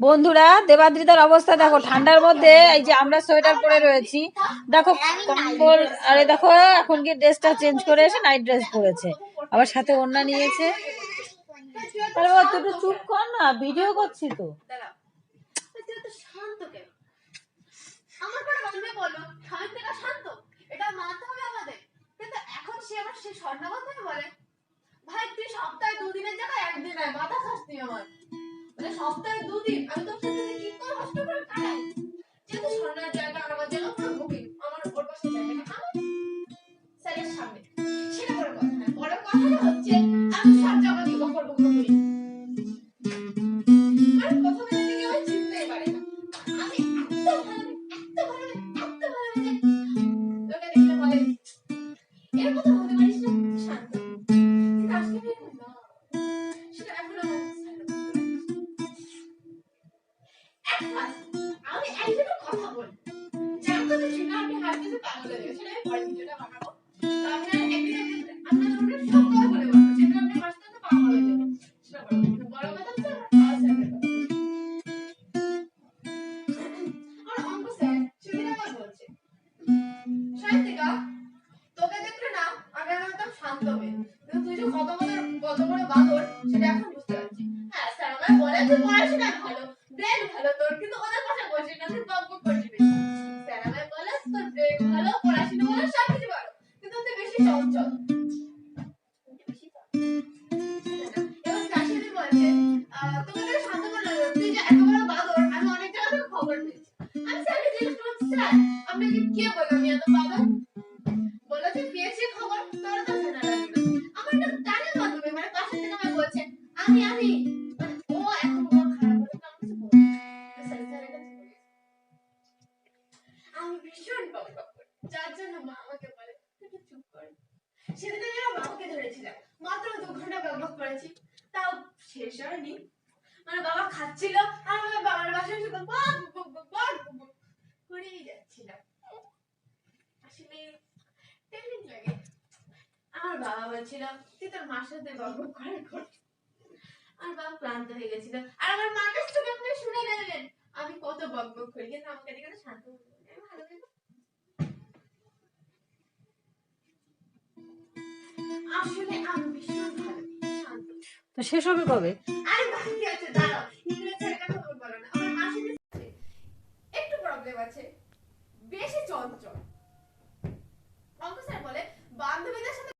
বন্ধুরা দেবাদ্রিতার অবস্থা দেখো, ঠান্ডার মধ্যে এই যে আমরা সোয়েটার পরে রয়েছি। দেখো কম্বল আরে দেখো, এখন কি ড্রেসটা চেঞ্জ করে এসে নাইট ড্রেস পরেছে। আবার সাথে ওড়না নিয়েছে। আরে বাবা, তুই চুপ কর না, ভিডিও করছি তো। সপ্তাহে দুদিনের জায়গায় একদিন মাথা আমার দুদিন আমি তোর সাথে কি করে কষ্ট করে কাটাই। যেহেতু স্বর্ণার জায়গা আমার জায়গা পুরো আমার ওর পাশে জায়গাটা আমার স্যারের সামনে সেটা বড় কথা না, বড় কথাটা হচ্ছে আমি সব জায়গা দিয়ে বকর বকর করি। আর কথা বলতে কেউ চিনতেই পারে না। আমি এত ভালো এত ভালো এত ভালো মানে লোকে দেখলে বলে এর কথা পারিস না। হয়ে হয়ে সাহিত্যিকা তোকে দেখলে না আগে আমি একদম শান্ত মেয়ে কিন্তু তুই যে কত বড় কত বড় বাদর, সেটা এখন জিজ্ঞেস করলাম স্যার আপনাকে কে বলল আমি এত বাদর বলল যে পেয়েছি খবর তোর কাছে না আমার একটা গানের মাধ্যমে মানে পাশে থেকে আমায় বলছে আমি আমি মানে ও এত বড় খারাপ। আমি ভীষণ বক বক যার জন্য মা আমাকে বলে তুই একটু চুপ কর সেদিন আমি আমার ধরেছিলাম মাত্র দু ঘণ্টা বক বক করেছি, তাও শেষ হয়নি। মানে বাবা খাচ্ছিল, আর আমি বাবার বাসায় শুধু বক বক বক বক বক করেই আসলে লাগে। আমার বাবা বলছিল, তুই তোর মার সাথে কর আমার বাবা ক্লান্ত হয়ে গেছিল। আর আমার মার শুনে নেবেন আমি কত বক বক করি। কিন্তু আমাকে দেখে না শান্ত আসলে আমি ভীষণ ভালো শান্ত। তো শেষ হবে কবে? আরে বাকি আছে দাঁড়াও। ইংরেজি কথা বলব না। আমার মাসি একটু প্রবলেম আছে। বেশি চঞ্চল। অঙ্ক স্যার বলে বান্ধবীদের সাথে